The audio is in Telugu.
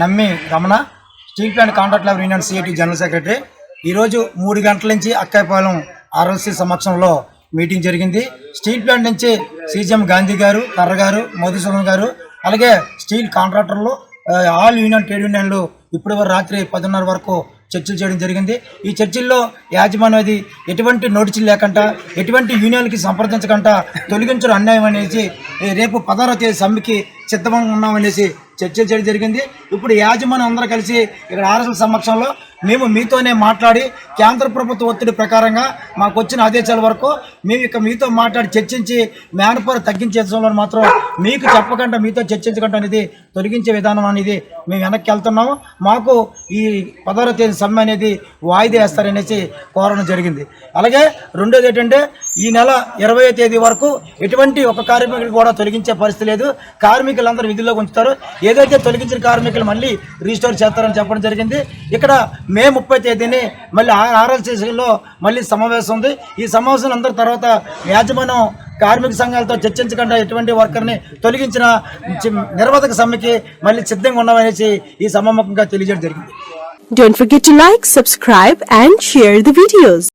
Nammi Ramana steel plant contract labour union CITU general secretary. ఈరోజు మూడు గంటల నుంచి అక్కాయపాలెం ఆర్ఎల్సీ సమక్షంలో మీటింగ్ జరిగింది. స్టీల్ ప్లాంట్ నుంచి సీజీఎం గాంధీ గారు కర్ర గారు మధుసూదన్ గారు అలాగే స్టీల్ కాంట్రాక్టర్లు ఆల్ యూనియన్ ట్రేడ్ యూనియన్లు ఇప్పటి రాత్రి పదిన్నర వరకు చర్చలు చేయడం జరిగింది. ఈ చర్చల్లో యాజమాన్యం అది ఎటువంటి నోటీసులు లేకుండా ఎటువంటి యూనియన్కి సంప్రదించకుండా తొలగించడం అన్యాయం అనేసి రేపు పదహారో తేదీ సమ్మెకి సిద్ధంగా ఉన్నామనేసి చర్చలు చేయడం జరిగింది. ఇప్పుడు యాజమాన్యం అందరూ కలిసి ఇక్కడ ఆర్ఎస్ఎల్ సమక్షంలో మేము మీతోనే మాట్లాడి కేంద్ర ప్రభుత్వ ఒత్తిడి ప్రకారంగా మాకు వచ్చిన ఆదేశాల వరకు మేము ఇక మీతో మాట్లాడి చర్చించి మ్యాన్ తగ్గించేసంలో మాత్రం మీకు చెప్పకుండా మీతో చర్చించకుండా అనేది తొలగించే విధానం అనేది మేము వెనక్కి వెళ్తున్నాము. మాకు ఈ పదహారో తేదీ సమ్మె అనేది వాయిదా వేస్తారనేసి కోరడం జరిగింది. అలాగే రెండోది ఏంటంటే ఈ నెల ఇరవై తేదీ వరకు ఎటువంటి ఒక కార్మికులు కూడా తొలగించే పరిస్థితి లేదు. కార్మికులందరూ విధుల్లోకి ఉంచుతారు. ఏదైతే తొలగించిన కార్మికులు మళ్ళీ రీస్టోర్ చేస్తారని చెప్పడం జరిగింది. ఇక్కడ మే ముప్పై తేదీని మళ్ళీ ఆర్ఎల్సీసీలో మళ్ళీ సమావేశం ఉంది. ఈ సమావేశం అందరి తర్వాత యాజమాన్యం కార్మిక సంఘాలతో చర్చించకుండా ఎటువంటి వర్కర్ని తొలగించిన నిర్వాధక సమ్మెకి మళ్ళీ సిద్ధంగా ఉన్నామనేసి ఈ సమాముఖంగా తెలియజేయడం జరిగింది. Don't forget to like, subscribe and share the videos.